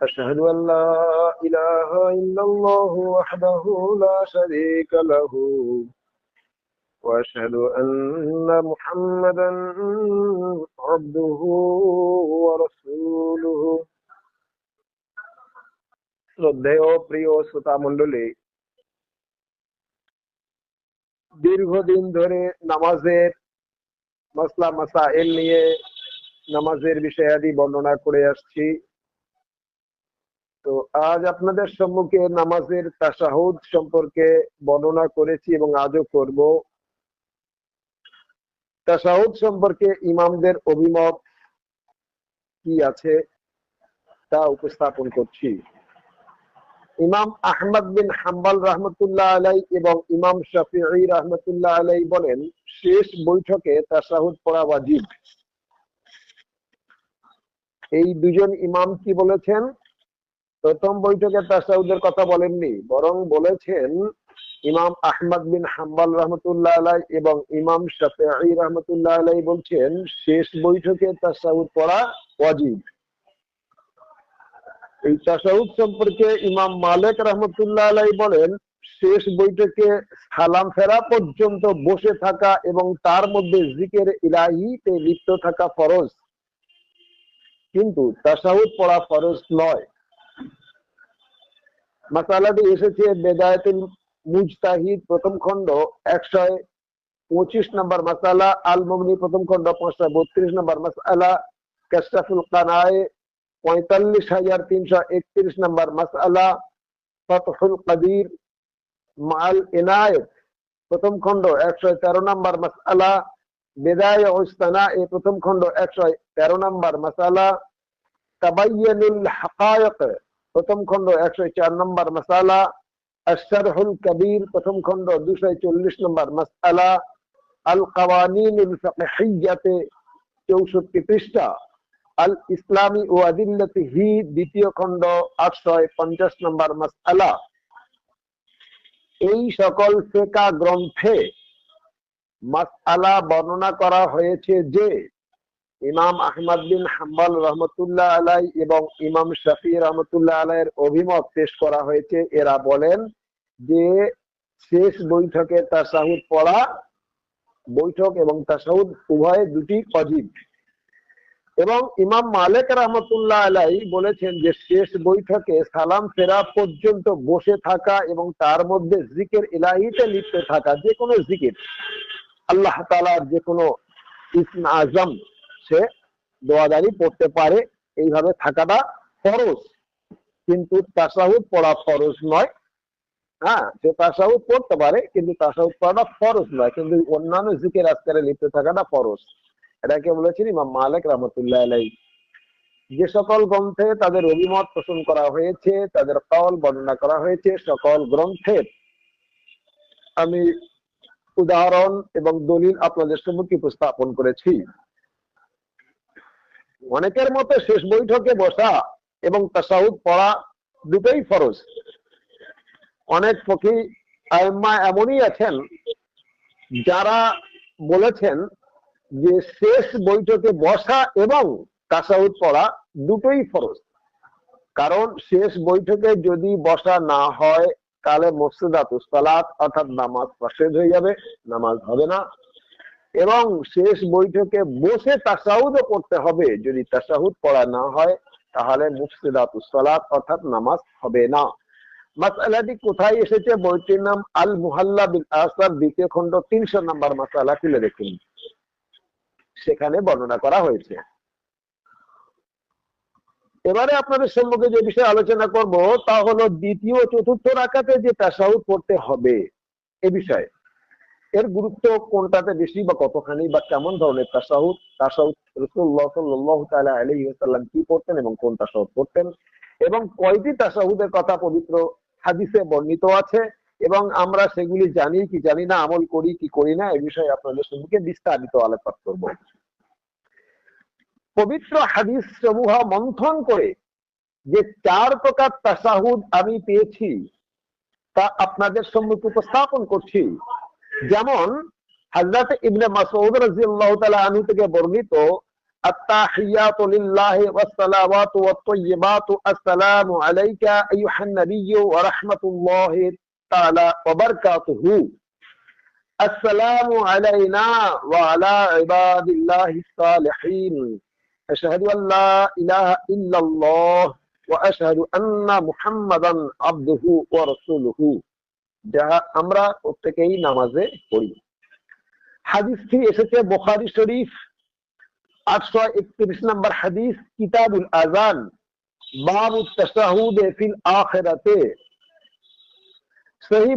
أشهد أن لا إله إلا الله وحده لا شريك له, وأشهد أن محمدا عبده ورسوله. শ্রদ্ধেয় প্রিয় শ্রোতা মন্ডলী দীর্ঘদিন ধরে নামাজের মাসলা মাসা এল নিয়ে নামাজের বিষয়াদি বর্ণনা করে আসছি। তো আজ আপনাদের সম্মুখে নামাজের তাসাহুদ সম্পর্কে বর্ণনা করেছি এবং আজও করব। তাসাহুদ সম্পর্কে ইমামদের অভিমত কি আছে তা উপস্থাপন করছি। ইমাম আহমদ বিন হাম্বাল রহমতুল্লাহ আলাই এবং ইমাম শাফিঈ রহমতুল্লাহ আলাই বলেন, শেষ বৈঠকে তাসাহুদ পড়া ওয়াজিব। এই দুজন ইমাম কি বলেছেন? প্রথম বৈঠকে তাসাউদের কথা বলেননি, বরং বলেছেন ইমাম আহমদ বিন হাম্বাল রহমতুল্লাহ আলাই এবং ইমাম শাফিঈ রহমতুল্লাহ আলাই বলছেন, শেষ বৈঠকে তাসাউদ পড়া ওয়াজিব। এই তাসাউদ সম্পর্কে ইমাম মালিক রহমতুল্লাহ আলাই বলেন, শেষ বৈঠকে সালাম ফেরা পর্যন্ত বসে থাকা এবং তার মধ্যে জিকের ইলাহিতে লিপ্ত থাকা ফরজ। কিন্তু তাসাউদ পড়া ফরজ নয়। মাসালাটি এসেছে বেদায়তুল মুজতাহিদ প্রথম খণ্ড একশো পঁচিশ নম্বর মাসালা, আল মমনি প্রথম খণ্ড, পাঁচশো বত্রিশ নম্বর মাসালা, কাশাফুল কানায় পঁয়তাল্লিশ হাজার তিনশো একত্রিশ নম্বর মাসালা, ফতহুল কদির মাল এনায়েত প্রথম খণ্ড একশো তেরো নম্বর মাসালা, বেদায় ওস্তানা এ প্রথম খণ্ড একশো তেরো নম্বর মাসালা, তাবাইয়ানুল হাকায়ক প্রথম খণ্ড একশো চার নম্বর মাসালা আশারহুল কবির প্রথম খণ্ড দুশো চল্লিশ নম্বর মাসালা আল কাওয়ানিনুল চৌষট্টি পৃষ্ঠা, আল ইসলামী ও আদিল্লাতিহি দ্বিতীয় খণ্ড আটশো পঞ্চাশ নম্বর মাসালা এই সকল ফেকা গ্রন্থে মাসালা বর্ণনা করা হয়েছে যে ইমাম আহমদ বিন হাম্বাল রহমতুল্লাহ আলাই এবং ইমাম শফি রহমতুল্লাহ আলাইয়ের অভিমত পেশ করা হয়েছে। এরা বলেন যে, শেষ বৈঠকে তাসাহুদ পড়া বৈঠক এবং তাসাহুদ উভয় দুটি অজীব। এবং ইমাম মালিক রহমতুল্লাহ আলাই বলেছেন যে, শেষ বৈঠকে সালাম ফেরা পর্যন্ত বসে থাকা এবং তার মধ্যে জিকের ইলাহিতে লিপ্ত থাকা যে কোনো জিকির, আল্লাহ তালার যে কোনো ইসম আজম সে দোয়াদারি পড়তে পারে, এইভাবে থাকাটা ফরজ। কিন্তু তাসাহুদ পড়া ফরজ নয়। হ্যাঁ সে তাসাহুদ পড়তে পারে, কিন্তু তাসাহুদ পড়াটা ফরজ নয়। কিন্তু অন্যান্য জিকের আজকারে লিপ্ত থাকাটা ফরজ। এটাকে বলেছেন ইমাম মালিক রহমতুল্লাহ আলাই যে সকল গ্রন্থে তাদের অভিমত পোষণ করা হয়েছে, তাদের কল বর্ণনা করা হয়েছে, সকল গ্রন্থের আমি উদাহরণ এবং দলিল আপনাদের সম্মুখে উপস্থাপন করেছি। অনেকের মতে শেষ বৈঠকে বসা এবং তাসাউদ পড়া দুটোই ফরজ। অনেক ফকি আয়ম্মা এমনই আছেন যারা বলেছেন যে শেষ বৈঠকে বসা এবং তাসাউদ পড়া দুটোই ফরজ। কারণ শেষ বৈঠকে যদি বসা না হয়, তাহলে মসজিদাতুস সালাত অর্থাৎ নামাজ প্রসেদ হয়ে যাবে, নামাজ হবে না। এবং শেষ বৈঠকে বসে তাসাউদও করতে হবে। যদি তাসাহুদ পড়া না হয়, তাহলে মুফসিদাতুস সালাত অর্থাৎ নামাজ হবে না। মাসালাটি কোথায় এসেছে? বইটির নাম আল মুহাল্লা বিল আসার দ্বিতীয় খণ্ড তিনশো নম্বর মাসালা খুলে দেখুন। সেখানে বর্ণনা করা হয়েছে। এবারে আপনাদের সম্মুখে যে বিষয়ে আলোচনা করব, তা হলো দ্বিতীয় চতুর্থ রাখাতে যে তাসাউদ পড়তে হবে, এ বিষয়ে। এর গুরুত্ব কোনটাতে বেশি বা কতখানি বা কেমন ধরনের তাসাউদ তাসাউদ রসুল্লাহ সাল্লাহ তালা আলহি আসাল্লাম কি পড়তেন এবং কোন তাসাউদ পড়তেন? এবং কয়টি তাসাউদের কথা পবিত্র হাদিসে বর্ণিত আছে? এবং আমরা সেগুলি জানি কি জানি না, আমল করি কি করি না, এ বিষয়ে আপনাদের সম্মুখে বিস্তারিত আলোকপাত করব। পবিত্র হাদিস সমূহ মন্থন করে যে চার প্রকার তাসাহুদ আমি পেয়েছি, তা আপনাদের সম্মুখে উপস্থাপন করছি। যেমন হাজরত ইবনে মাসউদ রাদিয়াল্লাহু তাআলা আনহু থেকে বর্ণিত التحيات لله والصلوات والطيبات السلام عليك أيها النبي ورحمة الله تعالى وبركاته السلام علينا وعلى عباد الله الصالحين أشهد أن لا إله إلا الله وأشهد أن محمدا عبده ورسوله যাহা আমরা প্রত্যেকেই নামাজে পড়ি। হাদিসটি এসেছে বুখারী শরীফ আটশো একত্রিশ নম্বর হাদিস, কিতাবুল আজান বাবু আখিরাতে।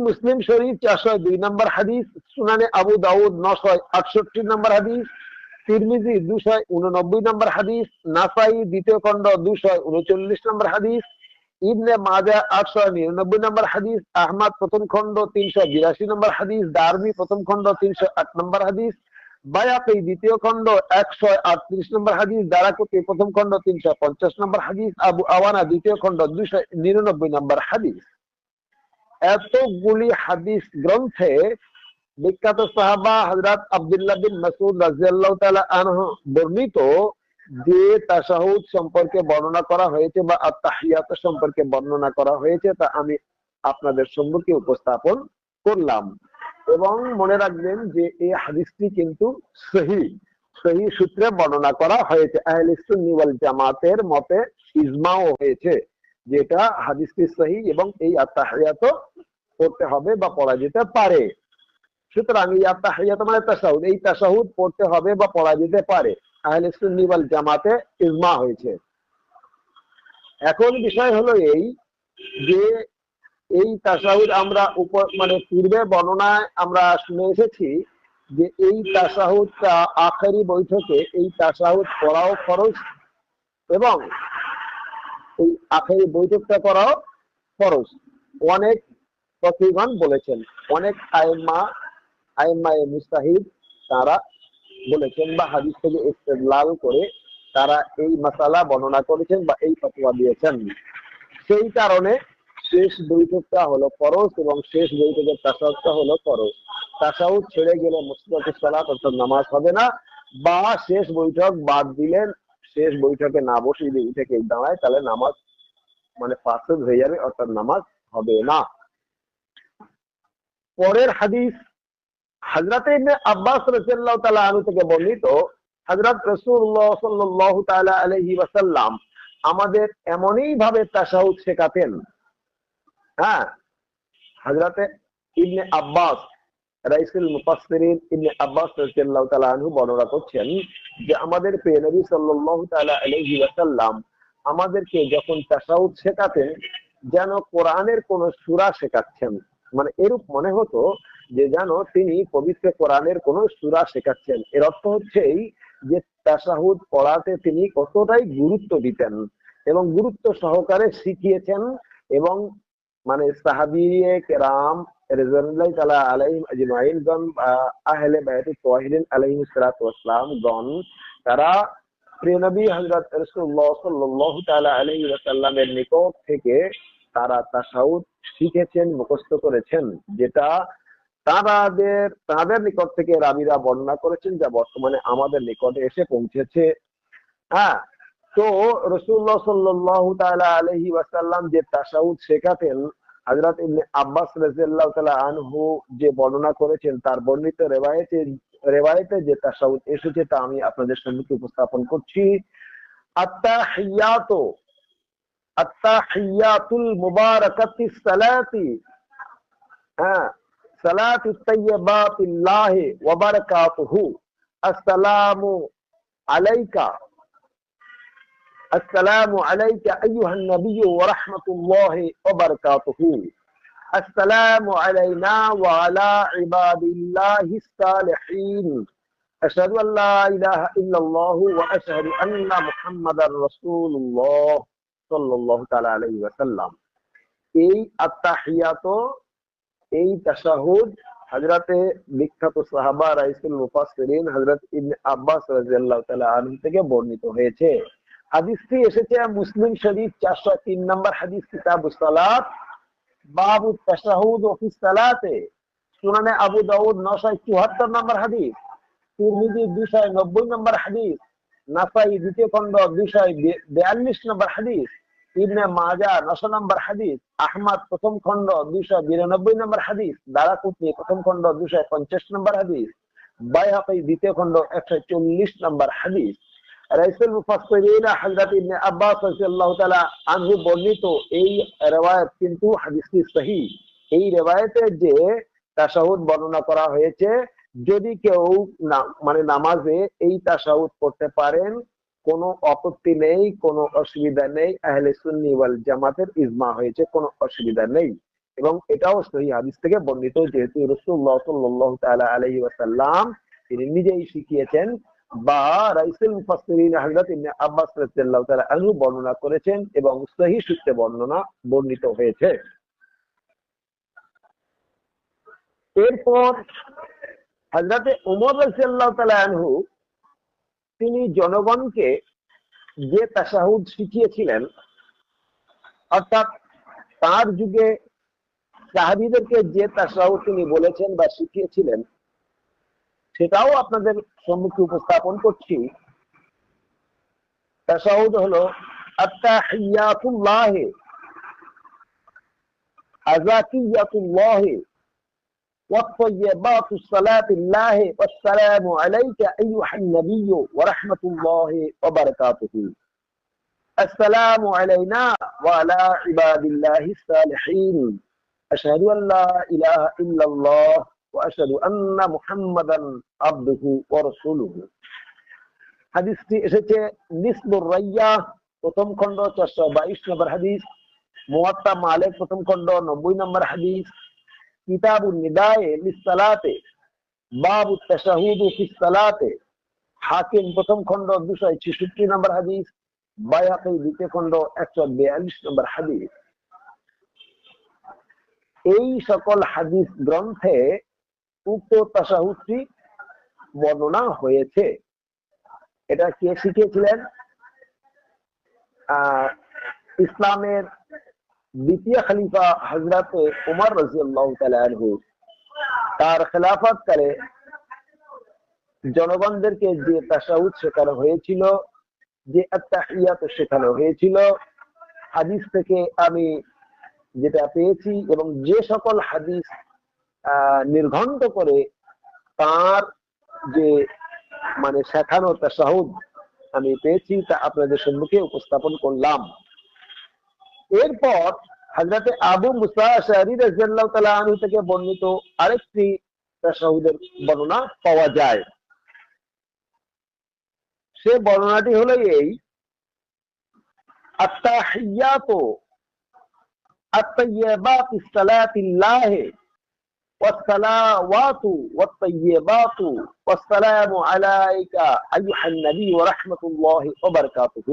মুসলিম শরীফ চারশো দুই নম্বর হাদিস, সুনানে আবু দাউদ নশো আটষট্টি নম্বর হাদিস, তিরমিজি দুশো উননব্বই নম্বর হাদিস, নাসাই দ্বিতীয় খণ্ড দুশো উনচল্লিশ নম্বর হাদিস ইবনে মাজা আটশো নিরানব্বই নম্বর হাদিস, আহমদ প্রথম খণ্ড তিনশো বিরাশি নম্বর হাদিস, দারমি প্রথম খণ্ড তিনশো আট নম্বর হাদিস বায়াকি দ্বিতীয় খণ্ড একশো আটত্রিশ নম্বর হাদিস, দারাকুতি প্রথম খণ্ড তিনশো পঞ্চাশ নম্বর হাদিস, আবু আওয়ানা দ্বিতীয় খণ্ড দুইশো নিরানব্বই নম্বর হাদিস। এতগুলি হাদিস গ্রন্থে বিখ্যাত সাহাবা হজরত আব্দুল্লাহ বিন মাসুদ রাজিয়াল্লাহ তাআলা আনহু বর্ণিত যে তাশাহুদ সম্পর্কে বর্ণনা করা হয়েছে বা আত্মাহিয়াত সম্পর্কে বর্ণনা করা হয়েছে তা আমি আপনাদের সম্মুখে উপস্থাপন করলাম। এবং মনে রাখবেন যে এই হাদিসটি কিন্তু সহি সহি সূত্রে বর্ণনা করা হয়েছে। আহলে জামাতের মতে ইজমাও হয়েছে, যেটা হাদিসটি সহি এবং এই আত্মাহিয়াত পড়তে হবে বা পড়া যেতে পারে। সুতরাং এই আত্মাহিয়াত মানে তাসাহুদ এই তাসাহুদ পড়তে হবে বা পড়া যেতে পারে। আহলে সুন্নি ওয়াল জামাতে ইজমা হয়েছে। এখন বিষয় হলো এই যে এই তাসাহুদ আমরা উপর মানে পূর্বে বর্ণনায় আমরা শুনে এসেছি যে এই তাসাহুদটা আখেরি বৈঠকে এই তাসাহুদ পড়াও খরচ এবং এই আখেরি বৈঠকটা করাও খরচ অনেক প্রতিগণ বলেছেন, অনেক আইমা আইমা মুস্তাহিদ তারা বলেছেন বা হাদিস থেকে ইস্তেদলাল করে তারা এই মাসালা বর্ণনা করেছেন বা এই ফতোয়া দিয়েছেন। সেই কারণে শেষ বৈঠকটা হলো ফরজ এবং শেষ বৈঠকের তাসাউদটা হলো ফরজ। তাসাউদ ছেড়ে গেলে মুসলাত সালাত অর্থাৎ নামাজ হবে না, বা শেষ বৈঠক বাদ দিলেন, শেষ বৈঠকে না বসে যদি উঠে কেউ দাঁড়ায়, তাহলে নামাজ মানে ফাসদ হয়ে যাবে, অর্থাৎ নামাজ হবে না। পরের হাদিস হজরত ইবনে আব্বাস আনহু থেকে বর্ণিত হযরত রাসূলুল্লাহ সাল্লাল্লাহু তাআলা আমাদের এমনই ভাবে তাশাহুদ শেখাতেন। হ্যাঁ হযরতে ইবনে আব্বাস, রাইসুল ইবনে আব্বাস বর্ণনা করছেন যে আমাদের প্রিয় নবী সাল্লাল্লাহু তাআলা ওয়াসাল্লাম আমাদেরকে যখন তাশাহুদ শেখাতেন, যেন কোরআনের কোন সূরা শেখাচ্ছেন। মানে এরূপ মনে হতো যে যেন তিনি পবিত্র কোরআনের কোন সূরা শেখাচ্ছেন। এর অর্থ হচ্ছে এই যে তাশাহুদ পড়াতে তিনি কতটাই গুরুত্ব দিতেন এবং গুরুত্ব সহকারে শিখিয়েছেন এবং মানে সাহাবিয়ে কেরাম তারা নিকট থেকে তারা তাশাহুদ শিখেছেন, মুখস্থ করেছেন, যেটা তাদের তাদের নিকট থেকে রাবিরা বর্ণনা করেছেন যা বর্তমানে আমাদের নিকটে এসে পৌঁছেছে। হ্যাঁ তো রসুল্লাহ সাল্লাহ তাআলা আলাইহি ওয়াসাল্লাম যে তাশাহুদ শেখাতেন ইবনে আব্বাস রাদিয়াল্লাহু তাআলা আনহু যে বর্ণনা করেছেন, তার বর্ণিত রেওয়ায়েতে রেওয়ায়েতে যে তাশাহুদ এসেছে তা আমি আপনাদের সম্মুখে উপস্থাপন করছি। আত্তাহিয়াতু, আত্তাহিয়াতুল মুবারাকাতিস সালাতি। হ্যাঁ সালাতু তাইয়্যিবাতিল্লাহি ওয়া বারাকাতুহু আসসালামু আলাইকা السلام عليك أيها النبي ورحمة الله وبركاته السلام علينا وعلى عباد الله الصالحين أشهد أن لا إله إلا الله وأشهد أن محمدا رسول الله صلى الله تعالى عليه وسلم এই আত্মাহিয়াত এই তাশাহুদ হযরতে বিখ্যাত সাহাবা রাইসুল মুফাসসিরিন হযরত ইবনে আব্বাস রাদিয়াল্লাহু তাআলা থেকে বর্ণিত হয়েছে। হাদিসটি এসেছে মুসলিম শরীফ চারশো তিন নম্বর হাদিস কিতাব সালাত। বাবু তাশাহুদ ওফি সালাতে। সুনানে আবু দাউদ নশো চুয়াত্তর নম্বর হাদিস। তিরমিজি দুশো নব্বই নম্বর হাদিস। নাসাই দ্বিতীয় খণ্ড দুইশো বিয়াল্লিশ নম্বর হাদিস। ইবনে মাজা নশো নম্বর হাদিস, আহমদ প্রথম খণ্ড দুইশো বিরানব্বই নম্বর হাদিস প্রথম দুইশো পঞ্চাশ নম্বর হাদিস বাইহাকি দ্বিতীয় খণ্ড একশো চল্লিশ নম্বর হাদিস। হযরত ইবনে আব্বাস রাদিয়াল্লাহু তাআলা আনহু বর্ণিত এই রিওয়ায়াত কিন্তু হাদিসটি সহিহ এই রিওয়ায়াতে যে তাশাহুদ বর্ণনা করা হয়েছে, যদি কেউ মানে নামাজে এই তাশাহুদ করতে পারেন কোনো আপত্তি নেই, কোনো অসুবিধা নেই। আহলে সুন্নি ওয়াল জামাতের ইজমা হয়েছে, কোনো অসুবিধা নেই। এবং এটাও সহি হাদিস থেকে বর্ণিত যেহেতু রসুল্লাহ সাল্লাল্লাহু তাআলা আলাইহি ওয়াসাল্লাম তিনি নিজেই শিখিয়েছেন। বা ইবনে আব্বাস রাদিয়াল্লাহু তাআলা আনহু বর্ণনা করেছেন এবং সহি সূত্রে বর্ণনা বর্ণিত হয়েছে। এরপর হযরতে ওমর রাদিয়াল্লাহু তাআলা আনহু তিনি জনগণকে যে তাশাহুদ শিখিয়েছিলেন, অর্থাৎ তার যুগে সাহাবিদেরকে যে তাশাহুদ তিনি বলেছেন বা শিখিয়েছিলেন, সেটাও আপনাদের সম্মুখে উপস্থাপন করছি। তাশাহুদ হলো আত্তাহিয়াতুল্লাহ আযাকিয়াতুল্লাহ والطيبات الصلاة الله والسلام عليك أيها النبي ورحمة الله وبركاته السلام علينا وعلى عباد الله الصالحين أشهد أن لا إله إلا الله وأشهد أن محمدا عبده ورسوله হাদিসটি এসেছে নিসবুর রাইয়া প্রথম খণ্ড চারশো বাইশ নম্বর হাদিস মুয়াত্তা মালিক প্রথম খণ্ড নব্বই নম্বর হাদিস নিদায়ে লিসালাতে বাবু তাশাহুদু ফিস সালাতে হাকিম প্রথম খণ্ড দুশো ছেষট্টি নম্বর হাদিস দ্বিতীয় খণ্ড, একশো বিয়াল্লিশ নম্বর হাদিস। এই সকল হাদিস গ্রন্থে উক্ত তাশাহুদটি বর্ণনা হয়েছে। এটা কে শিখিয়েছিলেন? ইসলামের দ্বিতীয় খলিফা হজরত উমর তাআলা আনহু তার খেলাফত কালে জনগণদেরকে যে তাশাহুদ শেখানো হয়েছিল, যে আত্তাহিয়াত শেখানো হয়েছিল, হাদিস থেকে আমি যেটা পেয়েছি এবং যে সকল হাদিস নির্ঘণ্ট করে তার যে মানে শেখানো তাশাহুদ আমি পেয়েছি, তা আপনাদের সম্মুখে উপস্থাপন করলাম। এরপর হজরতে আবু মুসা শাহরি রাজিয়াল্লাহু তাআলা আনহু থেকে বর্ণিত আরেকটি তাশাহুদের বর্ণনা পাওয়া যায় সে বর্ণনাটি হলো এই আত্তাহিয়াতু الطيبات الصلاة الله والصلوات والطيبات والسلام عليك أيها النبي ورحمة الله وبركاته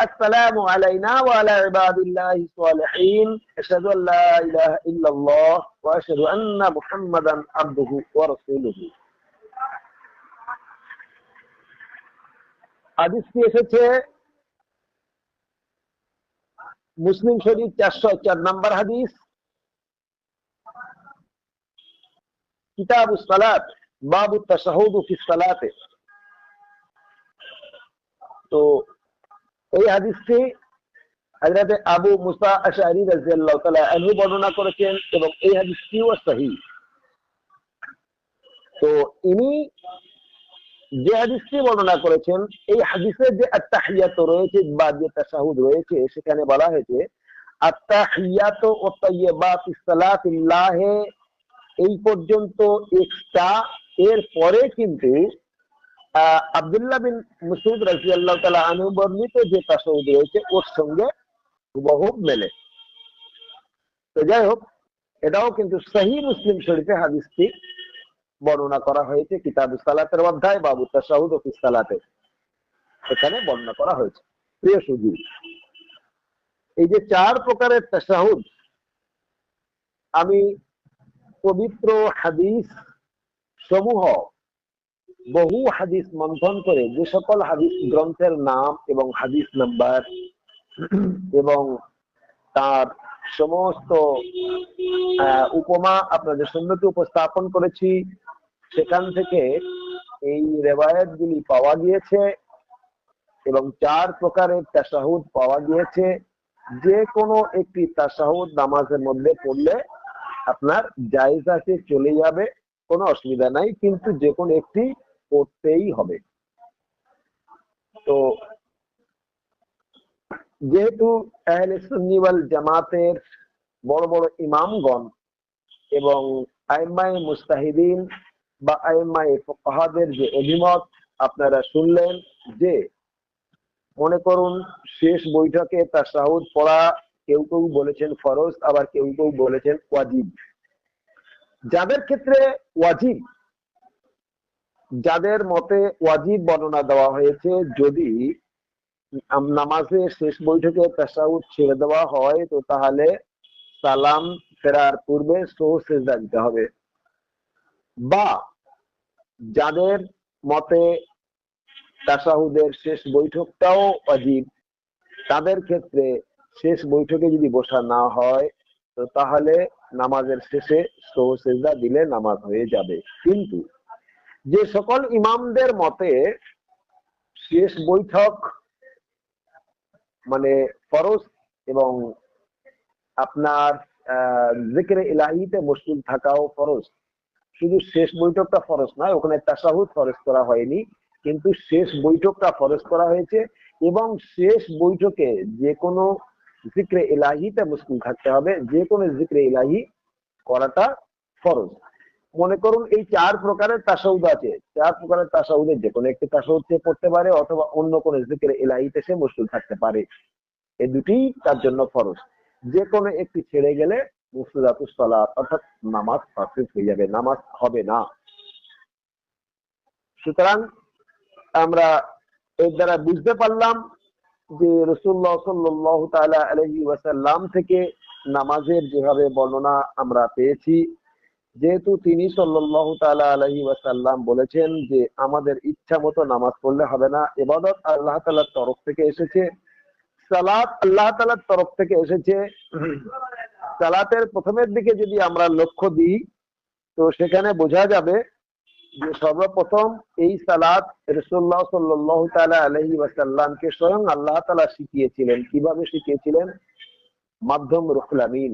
السلام علينا وعلى عباد الله الصالحين أشهد أن لا إله إلا الله وأشهد أن محمدا عبده ورسوله হাদিসটি এসেছে মুসলিম শরীফ চারশো চার নম্বর হাদিস কিতাব সালাত বাবু তাশাহুদ ফি সালাতে তো এই হাদিসটি হযরত আবু মুসা তাআলা আনহু বর্ণনা করেছেন এবং এই হাদিসটিও সহিহ তো ইনি যে হাদিসটি বর্ণনা করেছেন, এই হাদিসে যে আত্তাহিয়াত রয়েছে, বা যে তাশাহুদ রয়েছে, সেখানে বলা হয়েছে, আত্তাহিয়াত ও তাইয়্যিবাত সালাতিল্লাহ এই পর্যন্ত এক্সট্রা এর পরে কিন্তু আব্দুল্লাহ বিন মুসুদ তালা অনুবর্ণিত যে ওর সঙ্গে মেলে। তো যাই হোক, এটাও কিন্তু সহি মুসলিম শরীফে হাদিসটি বর্ণনা করা হয়েছে, কিতাব অধ্যায়, বাবু তাসাউদ বর্ণনা করা হয়েছে। প্রিয় সুধী, এই যে চার প্রকারের তাসাহুদ আমি পবিত্র হাদিস সমূহ বহু হাদিস মন্থন করে যে সকল হাদিস গ্রন্থের নাম এবং হাদিস নাম্বার এবং তার সমস্ত উপমা আপনাদের সম্মুখে উপস্থাপন করেছি, সেখান থেকে এই রেবায়ত গুলি পাওয়া গিয়েছে এবং চার প্রকারের তাসাহুদ পাওয়া গিয়েছে। যে কোনো একটি তাসাহুদ নামাজের মধ্যে পড়লে আপনার আছে, চলে যাবে, কোনো অসুবিধা নাই। কিন্তু যে কোনো একটি পড়তেই হবে। তো যেহেতু আহলে সুন্নি ওয়াল জামাতের বড় বড় ইমামগণ এবং আইমাই মুস্তাহিদিন বা আইমাই ফাহাদের যে অভিমত আপনারা শুনলেন যে, মনে করুন শেষ বৈঠকে তার সাহুদ পড়া কেউ কেউ বলেছেন ফরজ, আবার কেউ কেউ বলেছেন ওয়াজিব। যাদের ক্ষেত্রে ওয়াজিব যাদের মতে ওয়াজিব বর্ণনা দেওয়া হয়েছে, যদি নামাজে শেষ বৈঠকে তাসাউদ ছেড়ে দেওয়া হয়, তো তাহলে সালাম ফেরার পূর্বে সহ সেজদা দিতে হবে। বা যাদের মতে তাসাহুদের শেষ বৈঠকটাও অজীব তাদের ক্ষেত্রে শেষ বৈঠকে যদি বসা না হয়, তো তাহলে নামাজের শেষে সহ সেজদা দিলে নামাজ হয়ে যাবে। কিন্তু যে সকল ইমামদের মতে শেষ বৈঠক মানে ফরজ এবং আপনার জিক্রে ইলাহিতে মশগুল থাকাও ফরজ। শুধু শেষ বৈঠকটা ফরজ নয়, ওখানে তাসাহুদ ফরজ করা হয়নি, কিন্তু শেষ বৈঠকটা ফরজ করা হয়েছে এবং শেষ বৈঠকে যে কোনো জিক্রে ইলাহিতে মুশকিল থাকতে হবে, যে কোনো জিক্রে ইলাহি করাটা ফরজ। মনে করুন এই চার প্রকারের তাসাউদ আছে। চার প্রকারের তাসাউদের যে কোনো একটি তাসাউদ সে পড়তে পারে অথবা অন্য কোন জিকির এলাহিতে সে মুশকিল থাকতে পারে। এই দুটি তার জন্য ফরজ। যে কোনো একটি ছেড়ে গেলে অর্থাৎ নামাজ হয়ে যাবে, নামাজ হবে না। সুতরাং আমরা এর দ্বারা বুঝতে পারলাম যে রসুল্লাহ সাল্লাহ তালা আলহি ওয়াসাল্লাম থেকে নামাজের যেভাবে বর্ণনা আমরা পেয়েছি যেহেতু তিনি সাল্লাহ তালা আলহি ওয়াসাল্লাম বলেছেন যে আমাদের ইচ্ছা মতো নামাজ পড়লে হবে না, এবাদত আল্লাহ তালার তরফ থেকে এসেছে, সালাত আল্লাহ তালার তরফ থেকে এসেছে। সালাতের প্রথমের দিকে যদি আমরা লক্ষ্য দিই, তো সেখানে বোঝা যাবে যে সর্বপ্রথম এই সালাত রসুল্লাহ সাল্লাহ তালা আলহি ওয়াসাল্লামকে স্বয়ং আল্লাহ তালা শিখিয়েছিলেন। কীভাবে শিখিয়েছিলেন? মাধ্যম রুহুল আমিন।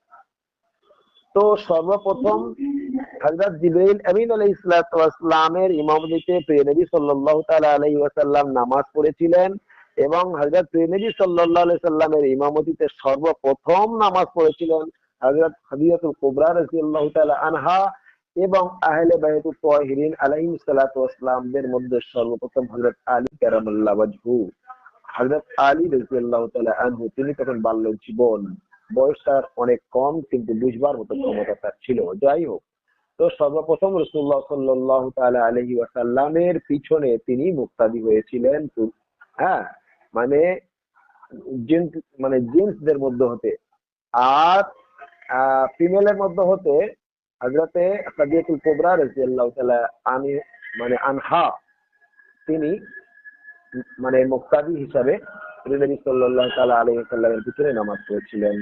তো সর্বপ্রথম হজরত জিবরাইল আমিন আলাইহিস সালামের ইমামতিতে প্রিয় নবী সাল্লাল্লাহু তাআলা আলাইহি ওয়াসাল্লাম নামাজ পড়েছিলেন এবং হজরত প্রিয় নবী সাল্লাল্লাহু আলাইহি সাল্লামের ইমামতিতে সর্বপ্রথম নামাজ পড়েছিলেন হজরত হাদিয়াতুল কুবরা রাদিয়াল্লাহু তাআলা আনহা এবং আহলে বাইতুত তাহিরিন আলাইহিস সালাতু ওয়াসসালামদের মধ্যে সর্বপ্রথম হযরত আলী কারামাল্লাহু ওয়াজহু। হযরত আলী রাদিয়াল্লাহু তাআলা আনহু, তিনি তখন বাল্য জীবন। বয়স তার অনেক কম, কিন্তু বুঝবার মতো ক্ষমতা তার ছিল। যাই হোক, তো সর্বপ্রথম রসুল্লাহ সাল্লাহ আলহি ওয়াসাল্লামের পিছনে তিনি মুক্তাদি হয়েছিলেন হ্যাঁ? মানে জিন্স মানে জিন্সদের মধ্যে হতে। আর ফিমেলের মধ্যে হতে হজরতে সাদিয়াতুল কোবরা রাজিয়াল্লাহ তালা আনি মানে আনহা, তিনি মানে মুক্তাদি হিসাবে নবী সাল্লাহ তালা আলী সাল্লামের পিছনে নামাজ পড়েছিলেন।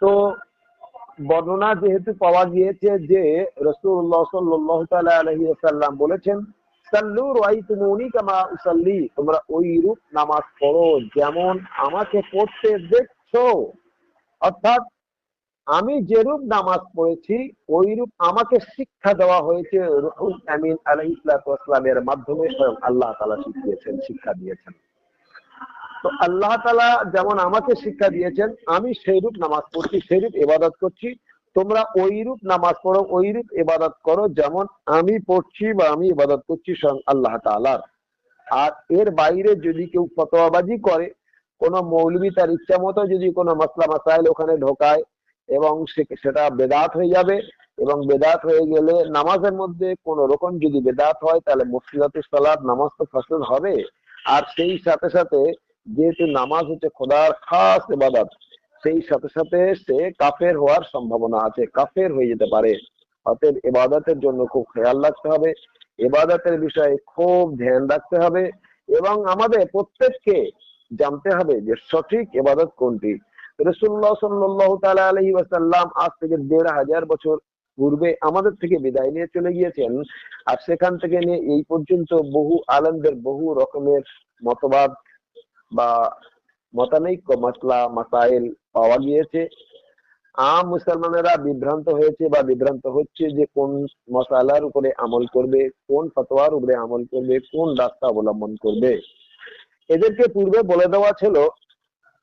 তো বর্ণনা যেহেতু পাওয়া গিয়েছে যে রসুল্লাহ সাল্লাহ তালা আলহি সাল্লাম বলেছেন পড়তে দেখছ। অর্থাৎ আমি যেরূপ নামাজ পড়েছি ওই রূপ আমাকে শিক্ষা দেওয়া হয়েছে রুহুল আমিন আলহিসের মাধ্যমে স্বয়ং আল্লাহ তালা শিখিয়েছেন, শিক্ষা দিয়েছেন। তো আল্লাহ তালা যেমন আমাকে শিক্ষা দিয়েছেন, আমি সেই রূপ নামাজ পড়ছি সেই রূপ এবাদত করছি। তোমরা ওই রূপ নামাজ পড়ো ওই রূপ এবাদত করো যেমন আমি পড়ছি বা আমি ইবাদত করছি স্বয়ং আল্লাহ তালার আর এর বাইরে যদি কেউ ফতোয়াবাজি করে, কোনো মৌলবী তার ইচ্ছা মতো যদি কোনো মাসলা মাসাইল ওখানে ঢোকায় এবং সেটা বেদাত হয়ে যাবে এবং বেদাত হয়ে গেলে নামাজের মধ্যে কোন রকম যদি বেদাত হয়, তাহলে মুফসিদাতুস সালাত নামাজ তো ফসল হবে। আর সেই সাথে সাথে যেহেতু নামাজ হচ্ছে খোদার খাস ইবাদত, সেই সাথে সাথে সে কাফের হওয়ার সম্ভাবনা আছে, কাফের হয়ে যেতে পারে। অতএব ইবাদতের জন্য খুব খেয়াল রাখতে হবে, ইবাদতের বিষয়ে খুব ধ্যান রাখতে হবে এবং আমাদের প্রত্যেককে জানতে হবে যে সঠিক ইবাদত কোনটি। রসুল্লাহ সাল্লাহ তালা আলহি ওয়াসাল্লাম আজ থেকে দেড় হাজার বছর পূর্বে আমাদের থেকে বিদায় নিয়ে চলে গিয়েছেন আর সেখান থেকে নিয়ে এই পর্যন্ত বহু আলমদের বহু রকমের মতবাদ বা মতানৈক্য মাসলা মাসাইল পাওয়া গিয়েছে। আম মুসলমানেরা বিভ্রান্ত হয়েছে বা বিভ্রান্ত হচ্ছে যে কোন মশালার উপরে আমল করবে, কোন ফতোয়ার উপরে আমল করবে, কোন রাস্তা অবলম্বন করবে। এদেরকে পূর্বে বলে দেওয়া ছিল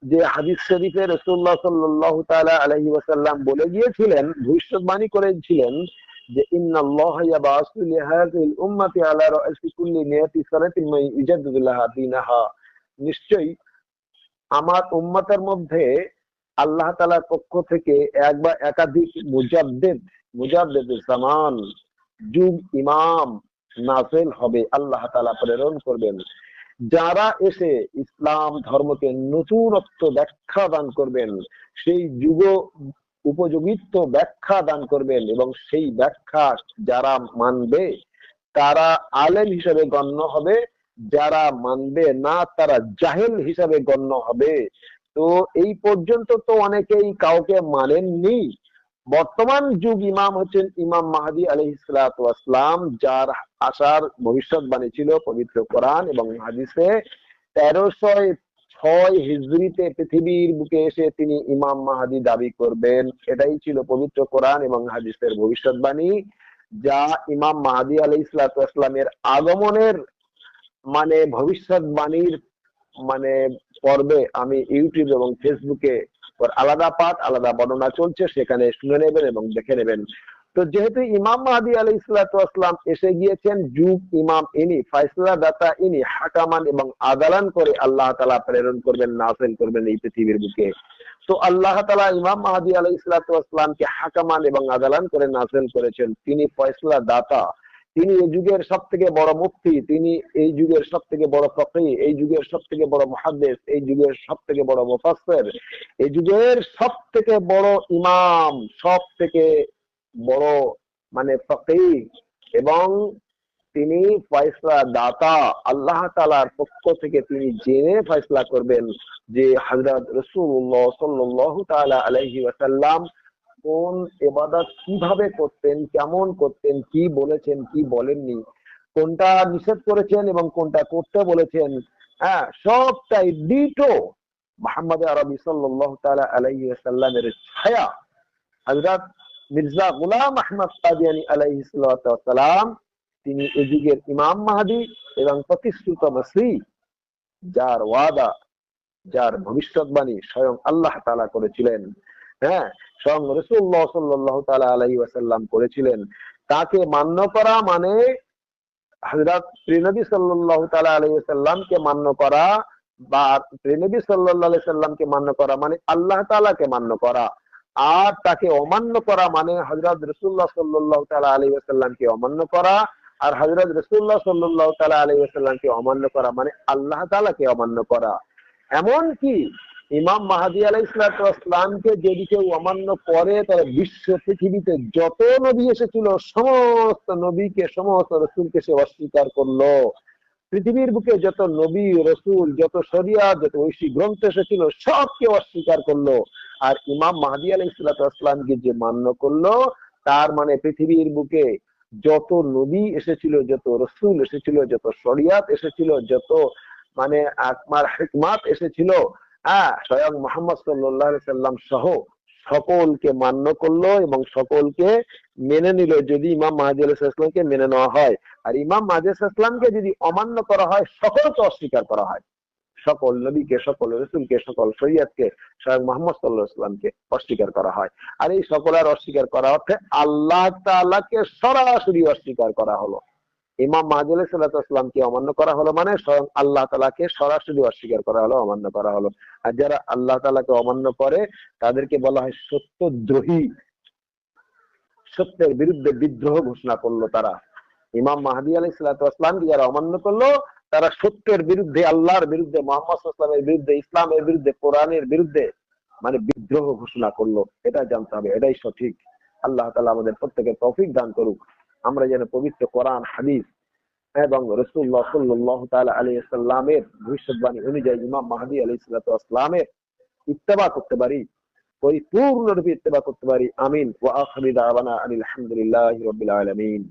যে হাদিস শরীফে রসুল্লাহ সাল্লাহ তালা আলহি ওয়াসাল্লাম বলে গিয়েছিলেন, ভবিষ্যৎবাণী করেছিলেন যে ইন্নাল্লাহ উম্মতি আলা নিশ্চয়ই আমার উম্মতের মধ্যে আল্লাহ তালার পক্ষ থেকে এক বা একাধিক মুজাদ্দেদ মুজাদ্দেদ জামান, যুগ ইমাম নাজেল হবে, আল্লাহ তালা প্রেরণ করবেন। যারা এসে ইসলাম ধর্মকে নতুনত্ব ব্যাখ্যা দান করবেন, সেই যুগ উপযোগিত্ব ব্যাখ্যা দান করবেন এবং সেই ব্যাখ্যা যারা মানবে, তারা আলেম হিসেবে গণ্য হবে। যারা মানবে না, তারা জাহেল হিসাবে গণ্য হবে। তো এই পর্যন্ত তো অনেকেই কাউকে মানেননি। বর্তমান যুগ ইমাম হচ্ছেন ইমাম মাহাদি আলহ ইসলাতাম যার আসার ভবিষ্যৎবাণী ছিল পবিত্র কোরআন এবং হাদিসে। তেরোশো ছয় হিজড়িতে পৃথিবীর বুকে এসে তিনি ইমাম মাহাদি দাবি করবেন। এটাই ছিল পবিত্র কোরআন এবং হাদিসের ভবিষ্যৎবাণী, যা ইমাম মাহাদি আলহ ইসলাতামের আগমনের মানে ভবিষ্যৎবাণীর মানে পর্বে আমি ইউটিউব এবং ফেসবুকে ওর আলাদা পাঠ, আলাদা বর্ণনা চলছে, সেখানে শুনে নেবেন এবং দেখে নেবেন। তো যেহেতু ইমাম মাহাদি আলী ইসলাতাম এসে গিয়েছেন, যুগ ইমাম ইনি, ফাইসলা দাতা ইনি, হাকামান এবং আদালান করে আল্লাহ তালা প্রেরণ করবেন নাসেল করবেন এই পৃথিবীর বুকে। তো আল্লাহ তালা ইমাম মাহাদি আলী ইসলাতামকে হাকামান এবং আদালান করে নাসেল করেছেন। তিনি ফয়সলা দাতা। তিনি এই যুগের সব থেকে বড় মুক্তি তিনি এই যুগের সব থেকে বড় ফকি, এই যুগের সব থেকে বড় মহাদেশ এই যুগের সব থেকে বড় মুফাসসির, এই যুগের সব থেকে বড় ইমাম সব থেকে বড় মানে ফকি এবং তিনি ফয়সলা দাতা, আল্লাহ তালার পক্ষ থেকে তিনি জেনে ফয়সলা করবেন যে হজরত রসুল্লাহ সাল্লাহ তালা আলহি ওয়াসাল্লাম কোন এবাদত কীভাবে করতেন, কেমন করতেন, কি বলেছেন, কি বলেননি, কোনটা নিষেধ করেছেন এবং কোনটা করতে বলেছেন হ্যাঁ সবটাই ডিটো মোহাম্মদ আরবি সাল্লাহ আলাইহি ছায়া। হজরত মির্জা গুলাম আহমদ কাদিয়ানি আলাইহি তিনি এ যুগের ইমাম মাহাদি এবং প্রতিশ্রুত মসি যার ওয়াদা, যার ভবিষ্যৎবাণী স্বয়ং আল্লাহ তালা করেছিলেন। হ্যাঁ স্বয়ং রসুল্লাহ সাল্লাহ তালা আলাই ওয়াসাল্লাম করেছিলেন। তাকে মান্য করা মানে হজরত ত্রিনবী সাল্লাহ তালা আলাই সাল্লামকে মান্য করা বা ত্রিনবী সাল্লাহ সাল্লামকে মান্য করা মানে আল্লাহ তালাকে মান্য করা। আর তাকে অমান্য করা মানে হজরত রসুল্লাহ সাল্লাহ তালা আলী সাল্লামকে অমান্য করা আর হজরত রসুল্লাহ সাল্লাহ তালা আলী সাল্লামকে অমান্য করা মানে আল্লাহ তালাকে অমান্য করা। এমন কি ইমাম মাহাদি আলাই ইসলামকে যদি কেউ অমান্য করে, তাহলে বিশ্ব পৃথিবীতে যত নবী এসেছিল, সমস্ত নবীকে, সমস্ত রসুলকে সে অস্বীকার করল। পৃথিবীর বুকে যত নবী, রসুল, যত শরিয়া, যত ঐশী গ্রন্থ এসেছিল, সবকে অস্বীকার করল। আর ইমাম মাহাদি আলাই ইসলামকে যে মান্য করল, তার মানে পৃথিবীর বুকে যত নবী এসেছিল, যত রসুল এসেছিল, যত শরিয়াত এসেছিল, যত মানে আকমার হেকমাত এসেছিল হ্যাঁ স্বয়ং মোহাম্মদ সাল্লাম সহ সকলকে মান্য করল এবং সকলকে মেনে নিল, যদি ইমাম মাহাজি আলাইসাল্লামকে মেনে নেওয়া হয়। আর ইমাম মাহাজি ইসলামকে যদি অমান্য করা হয়, সকলকে অস্বীকার করা হয়। সকল নবীকে, সকল রসুলকে, সকল শরিয়াতকে স্বয়ং মোহাম্মদ সাল্লাহ ইসলামকে অস্বীকার করা হয়। আর এই সকলের অস্বীকার করা অর্থে আল্লাহ তালাকে সরাসরি অস্বীকার করা হলো। ইমাম মাহাজুল সাল্লাহামকে অমান্য করা হলো মানে স্বয়ং আল্লাহ তালাকে সরাসরি অস্বীকার করা হলো, অমান্য করা হলো। আর যারা আল্লাহ তালাকে অমান্য করে, তাদেরকে বলা হয় সত্যদ্রোহী। সত্যের বিরুদ্ধে বিদ্রোহ ঘোষণা করল তারা। ইমাম মাহাদি আলাই সাল্লাহামকে যারা অমান্য করল, তারা সত্যের বিরুদ্ধে, আল্লাহর বিরুদ্ধে, মোহাম্মদ ইসলামের বিরুদ্ধে ইসলামের বিরুদ্ধে, কোরআনের বিরুদ্ধে মানে বিদ্রোহ ঘোষণা করল। এটা জানতে হবে, এটাই সঠিক। আল্লাহ তালা আমাদের প্রত্যেকের তৌফিক দান করুক। আমরা যেন পবিত্র কোরআন, হাদিস এবং রসুল্লাহ সাল্লাহ তালা আলী সাল্লামের ভবিষ্যৎবাণী অনুযায়ী ইমাম মাহাদি আলী সাল্লামের ইত্তেবা করতে পারি, পরিপূর্ণরূপে ইত্তেবা করতে পারি, আমিন। ওয়া আখিরি দাওয়ানা আনিল হামদুলিল্লাহি রাব্বিল আলামিন।